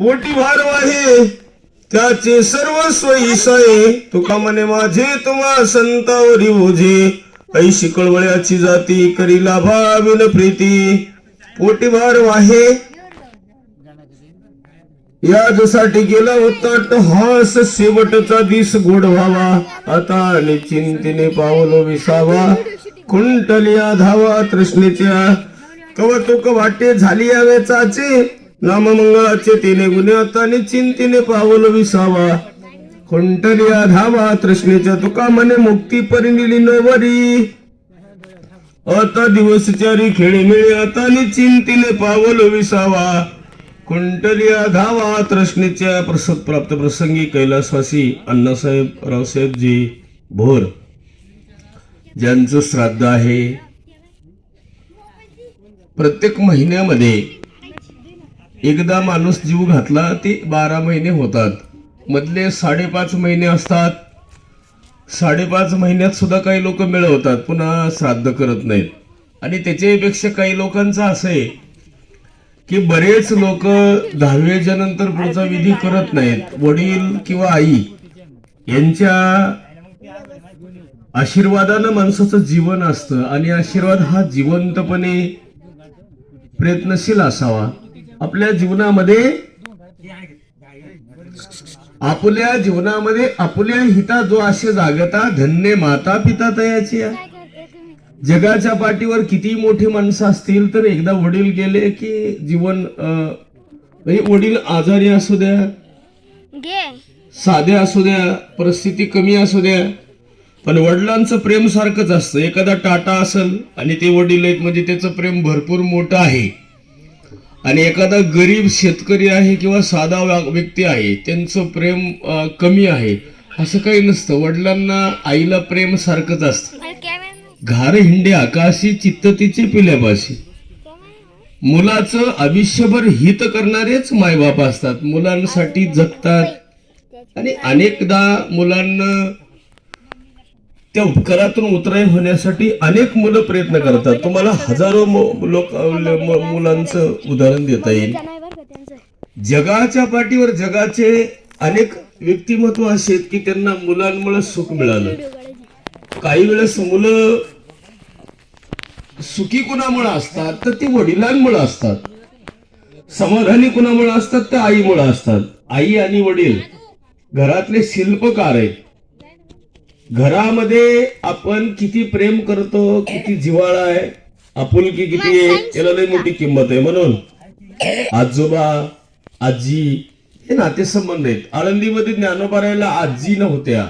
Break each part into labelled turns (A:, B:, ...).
A: मोठी भार आहे. त्याचे सर्वस्व ईसाये तुका म्हणे माझे तुम्हा संतावरी ओझे. ऐशी कळवळ्याची जाती करी लाभाविन प्रीती. पोटी भार वाहे याजसाठी गेला होता हास शेवटचा दिस गोड व्हावा आता आणि चिंतेने पावलो विसावा. कुंटलिया धावा तृष्णेच्या. कव तुक वाटे झाली यावे चाचे नाममंगळाचे तिने गुन्हे आता आणि चिंतीने पावल विसावा. कुंटलिया धावा तृष्णेच्या तुका म्हणे मुक्ती परिनिली नवरी. आता दिवसचारी खेळी मिळे आता आणि चिंतेने विसावा. कुंटलिया धावा तृष्णेच्या प्रसद प्राप्त प्रसंगी कैलासवासी अण्णासाहेब रावसाहेबजी भोर ज्यांचं श्राद्ध आहे. प्रत्येक महिन्यामध्ये एकदा माणूस जीव घातला ते बारा महिने होतात. मधले साडेपाच महिने असतात. साडेपाच महिन्यात सुद्धा काही लोक मिळवतात पुन्हा श्राद्ध करत नाहीत. आणि त्याच्यापेक्षा काही लोकांचं असं आहे की बरेच लोक दहावेच्या नंतर पुढचा विधी करत नाहीत. वडील किंवा आई यांच्या आशीर्वादानं माणसाचं जीवन असतं. आणि आशीर्वाद हा जिवंतपणे प्रयत्नशील असावा. आपल्या जीवनामध्ये आपल्या जीवनामध्ये आपल्या हिता जो असे जागता धन्य माता पिता तयाची जगाच्या पाठीवर किती मोठी माणसं असतील तर एकदा वडील गेले की जीवन म्हणजे वडील आजारी असू द्या साधे असू द्या परिस्थिती कमी असू द्या पण वडिलांचं प्रेम सारखंच असतं. एखादा टाटा असेल आणि ते वडील आहेत म्हणजे त्याचं प्रेम भरपूर मोठं आहे. आणि एखादा गरीब शेतकरी आहे किंवा साधा व्यक्ती आहे त्यांचं प्रेम कमी आहे असं काही नसतं. वडिलांना आईला प्रेम सारखंच असतं. घार हिंडे आकाशी चित्त तिचे पिल्यापाशी. मुलाचं आयुष्यभर हित करणारेच मायबाप असतात. मुलांसाठी जगतात. आणि अनेकदा मुलांना त्या उपकारातून उतराई होण्यासाठी अनेक मुलं प्रयत्न करतात. तुम्हाला हजारो लोक मुलांचं उदाहरण देता येईल. जगाच्या पाठीवर जगाचे अनेक व्यक्तिमत्व असे आहेत की त्यांना मुलांमुळे सुख मिळालं. काही वेळेस मुलं सुखी कुणामुळे असतात तर ती वडिलांमुळे असतात. समाधानी कुणामुळे असतात तर आईमुळे असतात. आई आणि वडील घरातले शिल्पकार आहेत. घरामध्ये आपण किती प्रेम करतो किती जिव्हाळा आहे. आपुलकी किती आहे याला लई मोठी किंमत आहे म्हणून. आजोबा आजी हे नातेसंबंध आहेत. आळंदीमध्ये ज्ञानोबारायला आजी नव्हत्या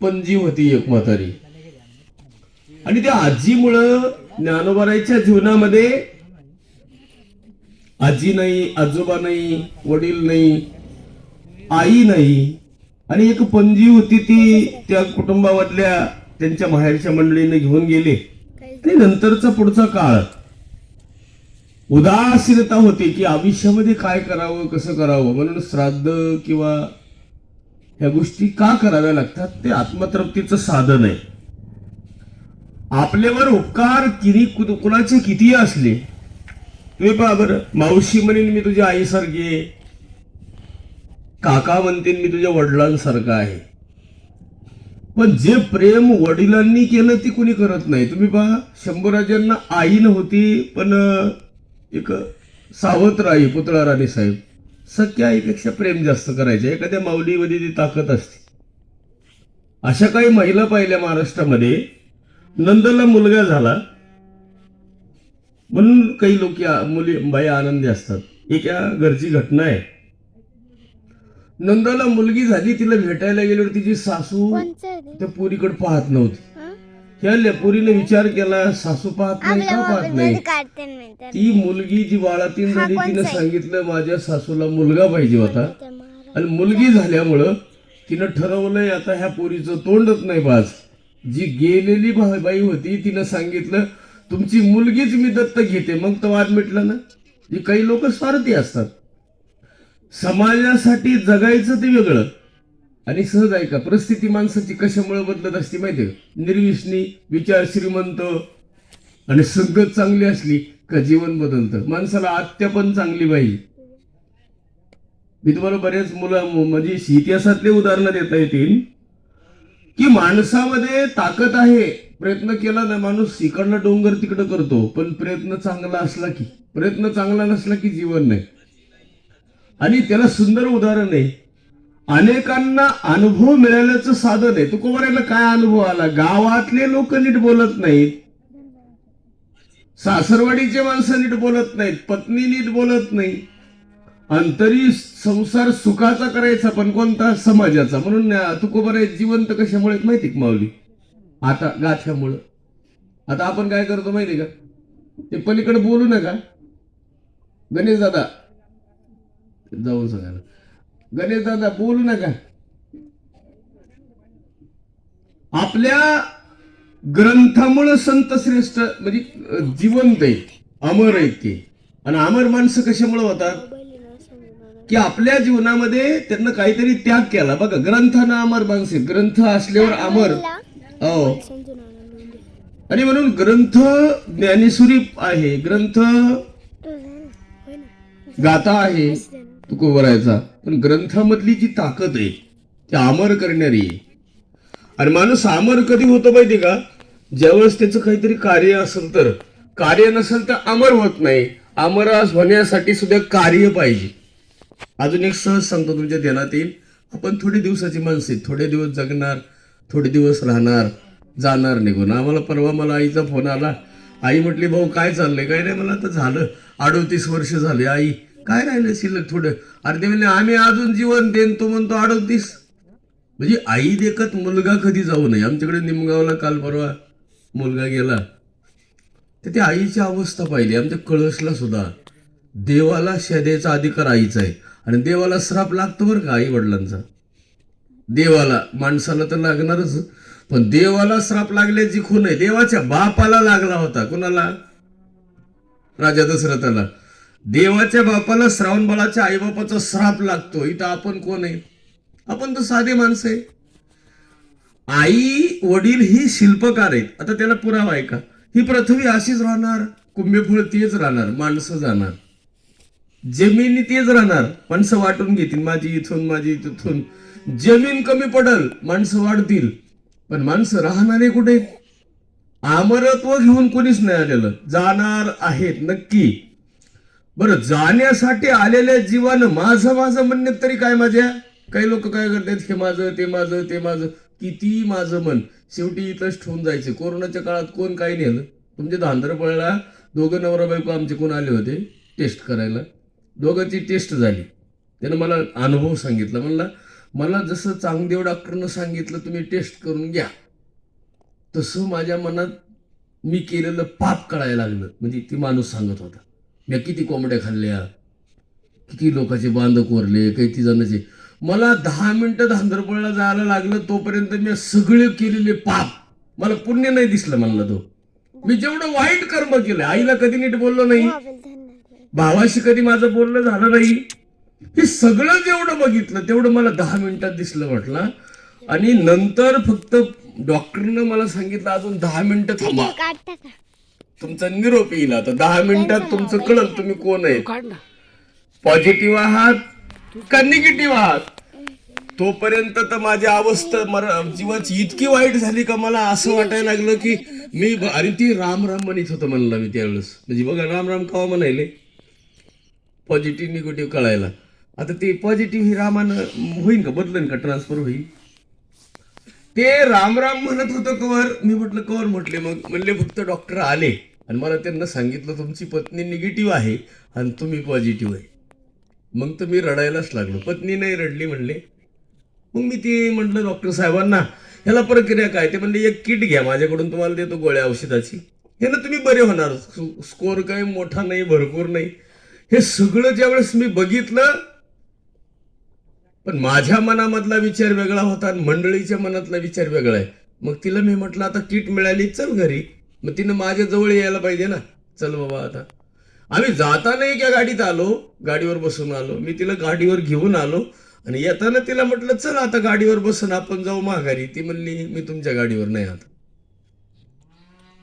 A: पणजी होती एक म्हातारी. आणि त्या आजीमुळं ज्ञानोबारायच्या जीवनामध्ये आजी नाही आजोबा नाही वडील नाही आई नाही आणि एक पणजी होती ती त्या कुटुंबामधल्या त्यांच्या माहेरच्या मंडळीने घेऊन गेले. आणि नंतरचा पुढचा काळ. उदासीनता होती की आयुष्यामध्ये काय करावं कसं करावं? म्हणून श्राद्ध किंवा ह्या गोष्टी का कराव्या लागतात? ते आत्मतृप्तीचं साधन आहे. आपल्यावर उपकार किती कुणाचे किती असले तुम्ही पहा बरं मावशी म्हणेन मी तुझ्या आईसारखी आहे. काका म्हणतील मी तुझ्या वडिलांसारखा आहे. पण जे प्रेम वडिलांनी केलं ते कुणी करत नाही. तुम्ही पहा शंभूराजांना आई नव्हती पण एक सावत्र आई पुतळा राणी साहेब सख्या आईपेक्षा प्रेम जास्त करायचे. एखाद्या माऊलीमध्ये ती ताकद असते. अशा काही महिला पाहिल्या महाराष्ट्रामध्ये. नंदला मुलगा झाला. म्हणून काही लोक मुली बाई आनंदी असतात. एक या घरची घटना आहे. नंदाला मुलगी झाली तिला भेटायला गेल्यावर तिची सासू? त्या पोरीकडे पाहत नव्हती? ह्या लेपोरीने विचार केला सासू पाहत नाही का पाहत नाही. ती मुलगी जी बाळातीन झाली तिने सांगितलं माझ्या सासूला मुलगा पाहिजे होता. आणि मुलगी झाल्यामुळं तिनं ठरवलंय आता ह्या पोरीचं तोंडच नाही बाज जी गेलेली बाई होती तिनं सांगितलं तुमची मुलगीच मी दत्त घेते मग तो वाद मिटला ना जी काही लोक स्वार्थी असतात समाजासाठी जगायचं ते वेगळं. आणि सहज आहे का परिस्थिती माणसाची कशामुळे बदलत असते माहितीये का? निर्विष्णी विचार श्रीमंत आणि संगत चांगली असली का जीवन बदलतं? माणसाला आत्या पण चांगली पाहिजे. मी तुम्हाला बरेच मुलं म्हणजे इतिहासातले उदाहरणं देता येतील. की माणसामध्ये ताकद आहे. प्रयत्न केला ना माणूस इकडला डोंगर तिकडं करतो. पण प्रयत्न चांगला असला की प्रयत्न चांगला नसला की जीवन नाही. आणि त्याला सुंदर उदाहरण आहे. अनेकांना अनुभव मिळाल्याचं साधन आहे. तुकोबाऱ्याला काय अनुभव आला? गावातले लोक नीट बोलत नाहीत. सासरवाडीचे माणसं नीट बोलत नाहीत. पत्नी नीट बोलत नाही. अंतरी संसार सुखाचा करायचा पण कोणता? समाजाचा. म्हणून तुकोबाराय जिवंत कशामुळे आहेत माहिती का माऊली? आता गाथ्यामुळं. आता आपण काय करतो माहिती का? ते पलीकडे बोलू नका. गणेश दादा जाऊन सांगायला गणेश दादा बोलू नका. आपल्या ग्रंथामुळे संत श्रेष्ठ म्हणजे जिवंत आहे अमर आहेत ते. आणि अमर माणसं कशामुळे होतात? की आपल्या जीवनामध्ये त्यांना काहीतरी त्याग केला. बघा ग्रंथानं अमर माणसे ग्रंथ असल्यावर अमर. हो. आणि म्हणून ग्रंथ ज्ञानेश्वरी आहे. ग्रंथ गाथा आहे. तुकोबरायचा पण ग्रंथामधली जी ताकद आहे ती अमर करणारी आहे. आणि माणूस अमर कधी होतं माहिती का? ज्यावेळेस त्याचं काहीतरी कार्य असेल तर. कार्य नसेल तर अमर होत नाही. अमर होण्यासाठी सुद्धा कार्य पाहिजे. अजून एक सहज सांगतो तुमच्या ध्यानात येईल. आपण थोडी दिवसाची माणसे थोडे दिवस जगणार थोडे दिवस राहणार जाणार निघून. आम्हाला परवा मला आईचा फोन आला. आई म्हटली भाऊ काय चाललंय? काय नाही मला आता झालं. अडोतीस वर्ष झाले. आई काय राहिलं शिल्लक थोडं? अरे ते म्हणले आम्ही अजून जीवन देन तो म्हणतो अडतीस. म्हणजे आई देखत मुलगा कधी जाऊ नये. आमच्याकडे निमगावला काल परवा मुलगा गेला. तर त्या आईची अवस्था पाहिली. आमच्या कळसला सुद्धा. देवाला शेद्याचा अधिकार आईचा आहे. आणि देवाला श्राप लागतो बरं का आई वडिलांचा देवाला माणसाला तर लागणारच. पण देवाला श्राप लागल्याची खून आहे. देवाच्या बापाला लागला होता. कुणाला? राजा दशरथाला. देवाच्या बापाला श्रावण बाळाच्या आईबापाचा श्राप लागतो. इथं आपण कोण आहे? आपण तर साधे माणसं आहे. आई वडील ही शिल्पकार आहेत. आता त्याला पुरावा आहे का? ही पृथ्वी अशीच राहणार कुंभफळ तेच राहणार माणसं जाणार. जमिनी तेच राहणार माणसं वाटून घेतील. माझी इथून माझी तिथून. जमीन कमी पडल माणसं वाढतील. पण माणसं राहणारे कुठे? आमरत्व घेऊन कोणीच नाही आलेलं. जाणार आहेत नक्की. बरं जाण्यासाठी आलेल्या जीवानं माझं माझं म्हणण्यात तरी काय माझ्या? काही लोक काय करतात हे माझं ते माझं ते माझं. किती माझं मन. शेवटी इथंच ठेवून जायचं. कोरोनाच्या काळात कोण काही नेलं तुमच्या धांदरपळला दोघं नवरा बायको आमचे कोण आले होते? टेस्ट करायला. दोघांची टेस्ट झाली. त्यानं मला अनुभव सांगितला. म्हणला मला जसं चांगदेव डॉक्टरनं सांगितलं तुम्ही टेस्ट करून घ्या. तसं माझ्या मनात मी केलेलं पाप कळायला लागलं. म्हणजे ती माणूस सांगत होता. मी किती कोंबड्या खाल्ल्या किती लोकांचे बांध कोरले काही ती जणांचे. मला दहा मिनिटं धांदरपळला जायला लागलं तोपर्यंत मी सगळे केलेले पाप. मला पुण्य नाही दिसलं म्हणला तो. मी जेवढं वाईट कर्म केलं आईला कधी नीट बोललो नाही. भावाशी कधी माझं बोलणं झालं नाही. हे सगळं जेवढं बघितलं तेवढं मला दहा मिनिटात दिसलं म्हटलं. आणि नंतर फक्त डॉक्टरनं मला सांगितलं अजून दहा मिनिटं थांबा. तुमचा निरोप येईल आता. दहा मिनिटात तुमचं कळलं तुम्ही कोण आहे. पॉझिटिव्ह आहात का निगेटिव्ह आहात? तोपर्यंत तर माझी अवस्था मर जीवाची इतकी वाईट झाली का मला असं वाटायला लागलं की मी ब- अरे ती राम राम म्हणत होतं म्हणलं मी त्यावेळेस. म्हणजे बघा राम राम कवा म्हणायले. पॉझिटिव्ह निगेटिव्ह कळायला. आता ते पॉझिटिव्ह ही रामानं होईल का? बदलेन का? ट्रान्सफर होईल? ते राम राम म्हणत होतं कवर. मी म्हटलं कवर म्हटले मग. म्हणले फक्त डॉक्टर आले. आणि मला त्यांना सांगितलं तुमची पत्नी निगेटिव्ह आहे आणि तुम्ही पॉझिटिव्ह आहे. मग तर मी रडायलाच लागलो. पत्नी नाही रडली म्हणले. मग मी ती म्हटलं डॉक्टर साहेबांना ह्याला प्रक्रिया काय? ते म्हणले एक किट घ्या माझ्याकडून तुम्हाला देतो गोळ्या औषधाची. ह्यानं तुम्ही बरे होणार. स्कोअर काही मोठा नाही भरपूर नाही. हे सगळं ज्यावेळेस मी बघितलं पण माझ्या मनामधला विचार वेगळा होता आणि मंडळीच्या मनातला विचार वेगळा आहे. मग तिला मी म्हटलं आता किट मिळाली चल घरी. मग तिनं माझ्या जवळ यायला पाहिजे ना. चल बाबा आता. आम्ही जाताना एका गाडीत आलो. गाडीवर बसून आलो. मी तिला गाडीवर घेऊन आलो. आणि येताना तिला म्हटलं चल आता गाडीवर बसून आपण जाऊ माघारी. ती म्हणली मी तुमच्या गाडीवर नाही आता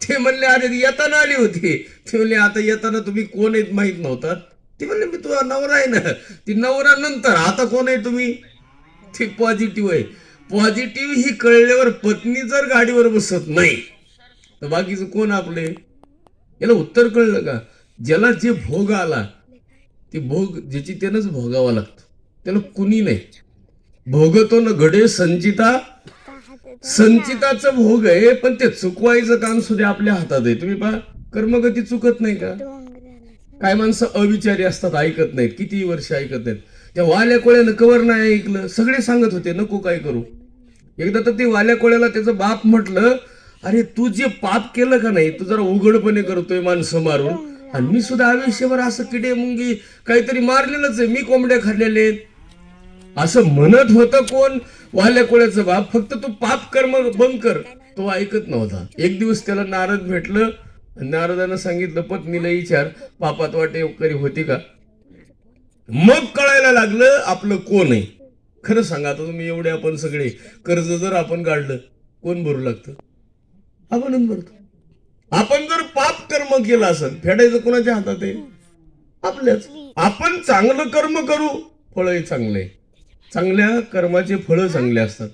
A: ते म्हणले अरे ती येताना आली होती. ते म्हणले आता येताना तुम्ही कोण आहेत माहीत नव्हता? ती म्हणले मी तुझा नवरा आहे ना. ती नवरा नंतर आता कोण आहे तुम्ही? ते पॉझिटिव्ह आहे. पॉझिटिव्ह ही कळल्यावर पत्नी जर गाडीवर बसत नाही तर बाकीचं कोण आपले? याला उत्तर कळलं का? ज्याला जे भोग आला ते भोग ज्याची त्यानंच भोगावा लागतो. त्याला कुणी नाही. भोगतो न घडे संचिता. संचिताचं भोग आहे पण ते चुकवायचं काम सुद्धा आपल्या हातात आहे. तुम्ही पहा कर्मगती चुकत नाही का? काय माणसं अविचारी असतात ऐकत नाहीत. किती वर्ष ऐकत नाहीत. त्या वाल्या कोळ्यानं कवर नाही ऐकलं. सगळे सांगत होते नको काय करू. एकदा तर ते वाल्या कोळ्याला त्याचं बाप म्हटलं अरे तू जे पाप केलं का नाही तू जरा उघडपणे करतोय माणसं मारून. आणि मी सुद्धा आयुष्यभर असं किडे मुंगी काहीतरी मारलेलंच आहे मी कोंबड्या खाल्लेले असं म्हणत होतं कोण? वाल्या कोळ्याचं बाप. फक्त तू पाप कर्म बंद कर. तो ऐकत नव्हता. एक दिवस त्याला नारद भेटलं. नारदानं सांगितलं पत्नीला विचार पापात वाटे करी होती का? मग कळायला लागलं आपलं कोण आहे? खरं सांगा आता तुम्ही एवढे आपण सगळे कर्ज जर आपण काढलं कोण भरू लागतं? आपणच करतो. आपण जर पाप कर्म केलं असेल फेडायचं कोणाच्या हातात आहे? आपल्याच. आपण चांगलं कर्म करू फळही चांगले. चांगल्या कर्माचे फळं चांगले असतात.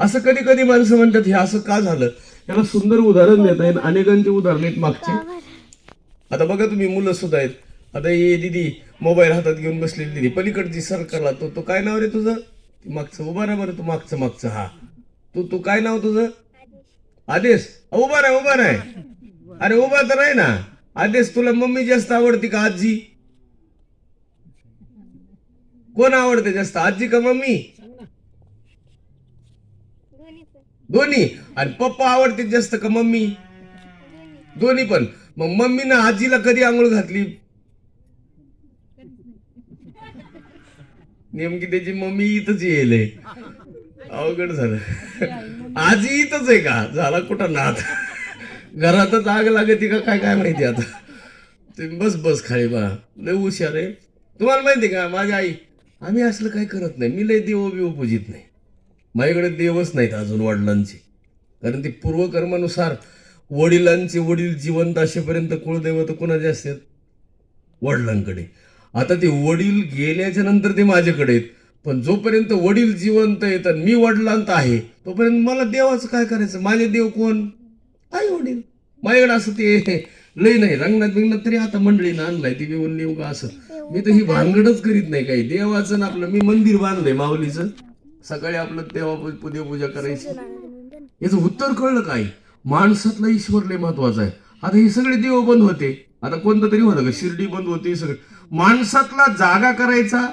A: असं कधी कधी माणसं म्हणतात हे असं का झालं? याला सुंदर उदाहरण देता येईल अनेकांची उदाहरण आहेत मागचे. आता बघा तुम्ही मुलं सुद्धा आहेत. आता ये दिदी मोबाईल हातात घेऊन बसलेली दिदी. पलीकडची सरकारला तो तो काय नाव रे तुझं? मागचं उभा ना बरं तू मागचं मागचं हा. तू तू काय नाव तुझं? आदेश. उभा राह उभा राह. अरे उभा तर आहे ना. आदेश तुला मम्मी जास्त आवडती का आजी? कोण आवडते जास्त आजी का मम्मी? दोन्ही. आणि पप्पा आवडते जास्त का मम्मी? दोन्ही पण. मग मम्मीनं आजीला कधी आंघोळ घातली? नेमकी त्याची मम्मी इथंच येईल. अवघड झालं. आजी इथंच आहे का? झाला कुठं नाथ घरातच आग लागते का? काय काय माहिती आता? तुम्ही बस बस खाली बा. लय हुशार आहे. तुम्हाला माहिती का? माझी आई आम्ही असलं काय करत नाही. मी लय देव बिव पूजित नाही. माझ्याकडे देवच नाहीत अजून वडिलांचे. कारण ते पूर्वकर्मानुसार वडिलांचे वडील जिवंत असेपर्यंत कुळदैवत कोणाचे असतात? वडिलांकडे. आता ते वडील गेल्याच्यानंतर ते माझ्याकडे आहेत. पण जोपर्यंत वडील जिवंत आहेत आणि मी वडिलांत आहे तोपर्यंत मला देवाचं काय करायचं? माझे देव कोण? आई वडील. माझ्याकडे असं ते लय नाही रंगनाथ बिंगणात तरी आता मंडळीनं आणलाय ती घेऊन नेऊ का असं. मी तर ही भानगडच करीत नाही काही. देवाचं ना आपलं मी मंदिर बांधलंय माऊलीचं. सकाळी आपलं देवा पूजा करायची. याचं उत्तर कळलं काय? माणसातला ईश्वर लय महत्त्वाचा आहे. आता हे सगळे देव बंद होते. आता कोणतं तरी होतं का शिर्डी बंद होते सगळे. माणसातला जागा करायचा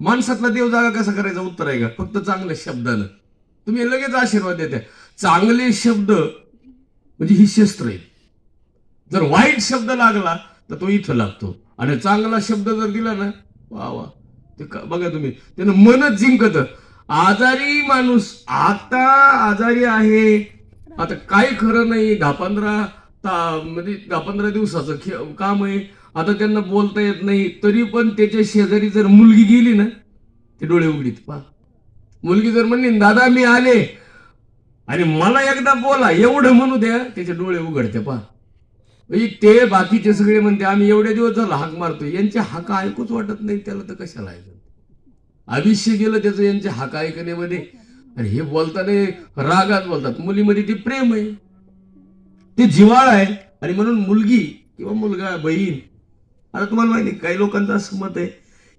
A: माणसातला देव जागा कसा करायचा? उत्तर आहे का? फक्त चांगल्या शब्दानं. तुम्ही लगेच आशीर्वाद देत्या. चांगले शब्द म्हणजे ही शस्त्र आहे. जर वाईट शब्द लागला तर तो इथं लागतो. आणि चांगला शब्द जर दिला ना वा वा. ते बघा तुम्ही. त्यानं मनच जिंकत. आजारी माणूस आता आजारी आहे. आता काही खरं नाही. दहा पंधरा ता म्हणजे दहा पंधरा दिवसाचं खे- काम आहे. आता त्यांना बोलता येत नाही तरी पण त्याच्या शेजारी जर मुलगी गेली ना ते डोळे उघडीत. पा मुलगी जर म्हणली दादा मी आले. आणि मला एकदा बोला एवढं म्हणू द्या त्याचे डोळे उघडते पा म्हणजे ते बाकीचे सगळे म्हणते आम्ही एवढे दिवस झाला हाक मारतोय. यांचे हाका ऐकूच वाटत नाही त्याला तर कशाला ऐकत आयुष्य गेलं त्याचं यांचे हाका ऐकण्यामध्ये. आणि हे बोलताना रागात बोलतात. मुलीमध्ये ते प्रेम आहे. ते जिवाळ आहे. आणि म्हणून मुलगी किंवा मुलगा बहीण आता तुम्हाला माहिती आहे, काही लोकांचं असं मत आहे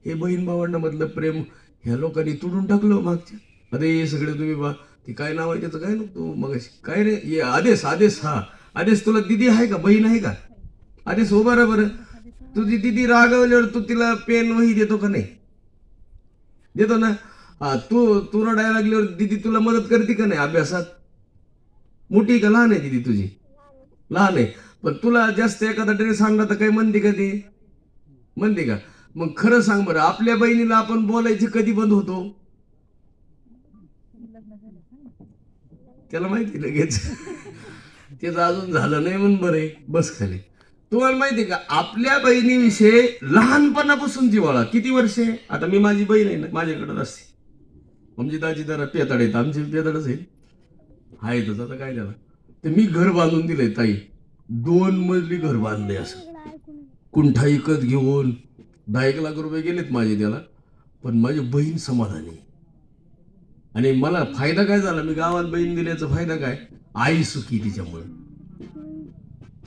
A: हे बहीण भावांना मधलं प्रेम ह्या लोकांनी तुडून टाकलं मागच्या. अरे हे सगळे तुम्ही बा ते काय नाव आहे त्याचं काय नको मग काय रे? ये आदेश आदेश हा. आदेश तुला दिदी आहे का? बहीण आहे का? आदेश हो बरं बरं. तुझी दिदी रागवल्यावर तू तिला पेन वही देतो का नाही? देतो ना? हा तू तू रडायला लागल्यावर दिदी तुला मदत करते का नाही अभ्यासात? मोठी का? लहान आहे दिदी तुझी? लहान आहे. पण तुला जास्त एखादा ड्रेस आणला तर काही म्हणते का ते? म्हणते का? मग खरं सांग बरं आपल्या बहिणीला आपण बोलायचे कधी बंद होतो? त्याला माहिती लगेच. त्याचं अजून झालं नाही म्हणून बरं आहे. बस खाली. तुम्हाला माहिती आहे का? आपल्या बहिणीविषयी लहानपणापासून जिवाळा किती वर्षे आता मी माझी बहीण आहे ना माझ्याकडं असते. आमची दाजी जरा पेताड आहेत. आमची पेताडच आहे आहेतच आता काय त्याला? तर मी घर बांधून दिलंय ताई. दोन मजली घर बांधले असं. कुंठा इकत घेऊन दहा एक लाख रुपये गेलेत माझे त्याला. पण माझी बहीण समाधानी आहे. आणि मला फायदा काय झाला? मी गावात बहीण दिल्याचा फायदा काय? आई सुखी तिच्यामुळे.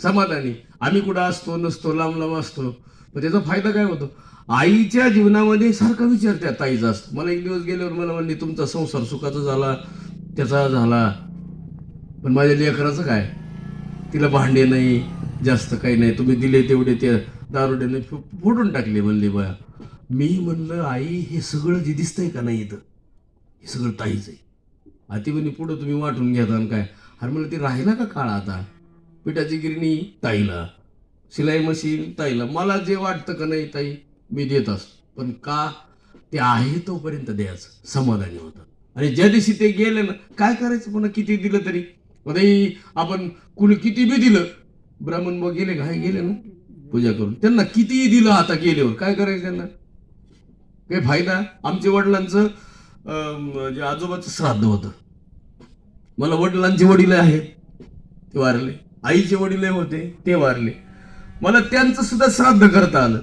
A: समाधानी. आम्ही कुठं असतो नसतो लांब लांब असतो. पण त्याचा फायदा काय होतो? आईच्या जीवनामध्ये सारखा विचार त्या ताईचा असतो. मला एक दिवस गेल्यावर मला म्हणली तुमचा संसार सुखाचा झाला त्याचा झाला. पण माझ्या लेकराचं काय? तिला भांडे नाही जास्त काही नाही. तुम्ही दिले तेवढे ते दारुड्याने फोडून टाकले म्हणले बया मी म्हणलं आई हे सगळं जे दिसतंय का नाही इथं? हे सगळं ताईच आहे. आती म्हणे पुढं तुम्ही वाटून घेता काय? अरे म्हणलं ते राहिला का काळ आता? पिठाची गिरणी ताईला. शिलाई मशीन ताईला. मला जे वाटतं का नाही ताई मी देत असतो पण का ते आहे तोपर्यंत द्यायचं. समाधानी होतं आणि ज्या दिवशी ते गेले ना काय करायचं पुन्हा? किती दिलं तरी? आपण कुणी किती बी दिलं? ब्राह्मण मग गेले का? गेले ना. पूजा करून त्यांना कितीही दिलं आता गेल्यावर काय करायचं त्यांना? काही फायदा? आमच्या वडिलांचं म्हणजे जे आजोबाचं श्राद्ध होतं. मला वडिलांचे वडील आहेत ते वारले. आईचे वडील होते ते वारले. मला त्यांचं सुद्धा श्राद्ध करता आलं.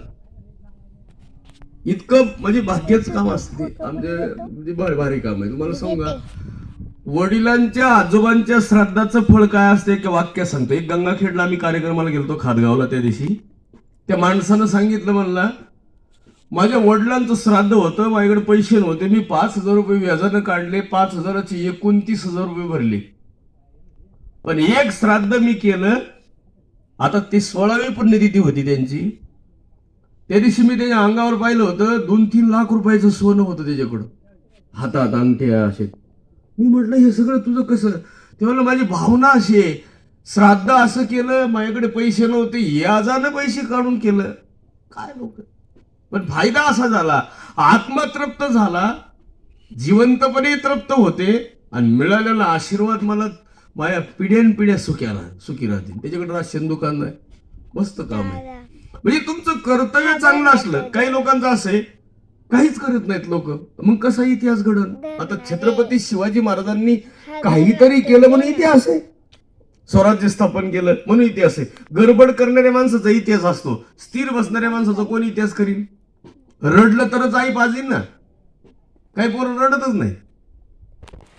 A: इतकं म्हणजे भाग्याचं काम असते. आमचे म्हणजे भारी भारी काम आहे. तुम्हाला सांगा वडिलांच्या आजोबांच्या श्राद्धाचं फळ काय असते एक वाक्य सांगतो. एक गंगाखेडला आम्ही कार्यक्रमाला गेलो खातगावला त्या दिवशी. त्या माणसानं सांगितलं म्हणला माझ्या वडिलांचं श्राद्ध होतं माझ्याकडे पैसे नव्हते. मी पाच हजार रुपये व्याजानं काढले पाच हजाराचे एकोणतीस हजार रुपये भरले. पण एक श्राद्ध मी केलं आता ते सोळावी पुण्यतिथी होती त्यांची. त्या दिवशी मी त्याच्या अंगावर पाहिलं होतं दोन तीन लाख रुपयाचं सोनं होतं त्याच्याकडं. हातात अंगठ्या असे. मी म्हटलं हे सगळं तुझं कसं? तेव्हा माझी भावना अशी आहे श्राद्ध असं केलं माझ्याकडे पैसे नव्हते याजानं पैसे काढून केलं. काय लोक पण फायदा असा झाला आत्मतृप्त झाला जिवंतपणे तृप्त होते आणि मिळालेला आशीर्वाद मला माझ्या पिढ्यान पिढ्या सुख्याला सुखी राहतील. त्याच्याकडे राशन दुकान आहे मस्त काम आहे. म्हणजे तुमचं कर्तव्य चांगलं असलं काही लोकांचं असं आहे काहीच करत नाहीत लोक. मग कसा इतिहास घडल आता छत्रपती शिवाजी महाराजांनी काहीतरी केलं म्हणून इतिहास आहे. स्वराज्य स्थापन केलं म्हणून इतिहास आहे. गडबड करणाऱ्या माणसाचा इतिहास असतो. स्थिर बसणाऱ्या माणसाचा कोण इतिहास करील रडलं तरच आई पाजील ना. काही पोरं रडतच नाही.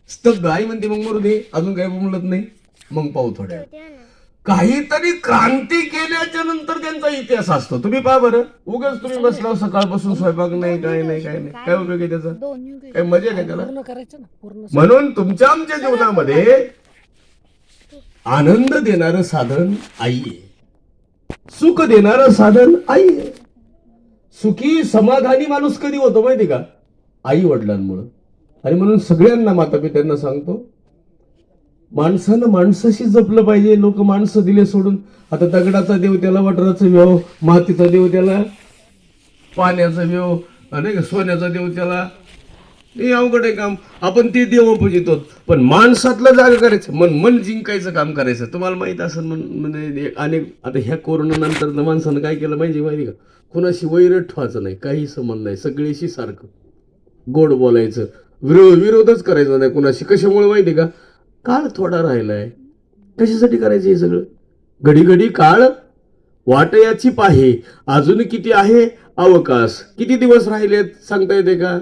A: स्तब्ध. आई म्हणते मग मरू दे. अजून काही बोलत नाही. मग पाहू थोड्या काहीतरी क्रांती केल्याच्यानंतर त्यांचा इतिहास असतो. तुम्ही पहा बरं. उगाच तुम्ही बसला सकाळपासून स्वयंपाक नाही काय नाही काय नाही. काय उपयोग आहे त्याचा? काय मजा आहे का त्याला? म्हणून तुमच्या आमच्या जीवनामध्ये आनंद देणारं साधन आई आहे सुख देणारं साधन आई आहे सुखी समाधानी माणूस कधी होतो माहिती का? आई वडिलांमुळं. आणि म्हणून सगळ्यांना माता पित्यांना सांगतो माणसानं माणसाशी जपलं पाहिजे लोक माणसं दिले सोडून. आता दगडाचा देव त्याला वटराचा व्यव मातीचा देव त्याला पाण्याचा व्यव नाही का? सोन्याचा देव त्याला हे अवघड आहे काम. आपण ते देव पूजितो. पण माणसातलं जागा करायचं मन मन जिंकायचं काम करायचं. तुम्हाला माहीत असेल म्हणजे अनेक आता ह्या कोरोना नंतर माणसानं काय केलं माहिती माहिती का? कुणाशी वैरठ ठेवायचं नाही काही संबंध नाही. सगळीशी सारखं. गोड बोलायचं. विरोध विरोधच करायचा नाही कुणाशी. कशामुळे माहिती का? काळ थोडा राहिलाय. कशासाठी करायचं हे सगळं? घडी घडी काळ वाटयाची पाहे. अजून किती आहे? अवकाश. किती दिवस राहिलेत? सांगता येते का?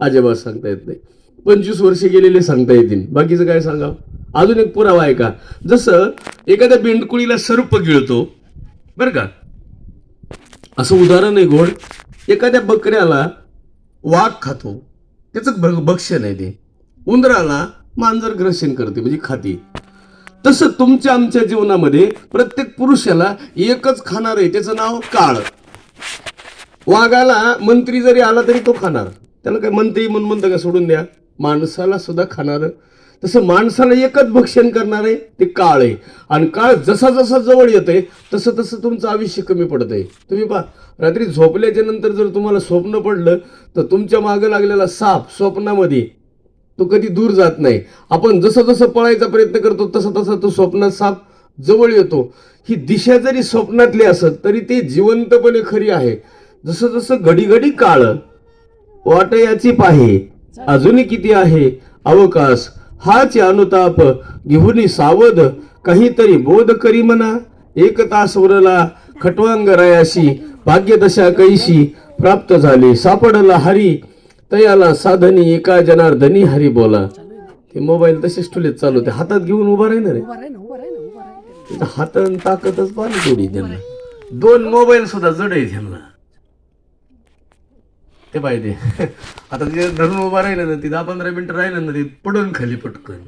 A: अजिबात सांगता येत नाही. पंचवीस वर्षे गेलेले सांगता येतील. बाकीचं काय सांगा अजून एक पुरावा आहे का? जसं एखाद्या बेंडकुळीला सर्प गिळतो बरं का? असं उदाहरण आहे गोड. एखाद्या बकऱ्याला वाघ खातो. त्याचं भ- भक्षण आहे ते. उंदराला मांजर ग्रसन करते म्हणजे खाते. तसं तुमच्या आमच्या जीवनामध्ये प्रत्येक पुरुषाला एकच खाणार आहे. त्याचं नाव काळ. वाघाला मंत्री जरी आला तरी तो खाणार. त्याला काय मंत्री म्हणून म्हणतं का सोडून द्या? माणसाला सुद्धा खाणारं. तसं माणसाला एकच भक्षण करणार आहे ते काळ आहे. आणि काळ जसा जसा जवळ येतंय तसं तसं तुमचं आयुष्य कमी पडत आहे तुम्ही पहा रात्री झोपल्याच्या नंतर जर तुम्हाला स्वप्न पडलं तर तुमच्या मागं लागलेला साप स्वप्नामध्ये तो कधी दूर जात नाही. आपण जसं जसं पळायचा प्रयत्न करतो तसा तसा तो स्वप्नात साप जवळ येतो. ही दिशा जरी स्वप्नातली असत तरी ते जिवंतपणे खरी आहे. जसं जसं घडी घडी वाटयाची पाहे. अजूनही किती आहे? अवकाश. हाच अनुताप. घेऊन सावध. काहीतरी बोध करी म्हणा. एक तास उरला खटवांग रायाशी भाग्यदशा कैशी प्राप्त झाली. सापडला हरी. तयाला साधनी एका जनार्दनी हरी बोला. ते मोबाईल तसेच ठुलेत चालू. ते हातात घेऊन उभा रे.
B: राही ना
A: तिथं हातान ताकदच पाहिली थोडी त्यांना दोन मोबाईल सुद्धा जड आहे त्यांना ते पाहिजे. आता तिथे धरून उभा राहिलं ना ती दहा पंधरा मिनिटं राहिलं ना ती पडून खाली पटकन.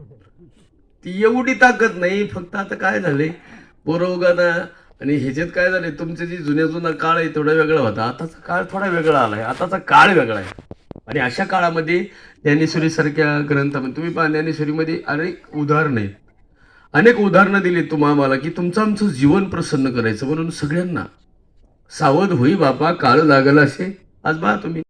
A: ती एवढी ताकद नाही फक्त आता काय झाले पोरवगाना आणि ह्याच्यात काय झाले तुमचे जे जुन्या जुना काळ आहे थोडा वेगळा होता. आताचा काळ थोडा वेगळा आलाय आताचा काळ वेगळा आहे. आणि अशा काळामध्ये ज्ञानेश्वरी सारख्या ग्रंथामध्ये तुम्ही पहा ज्ञानेश्वरीमध्ये अनेक उदाहरणं आहेत. अनेक उदाहरणं दिली तुम्हा आम्हाला की तुमचं आमचं जीवन प्रसन्न करायचं म्हणून सगळ्यांना. सावध होई बापा काळ लागल असे. आज पहा तुम्ही.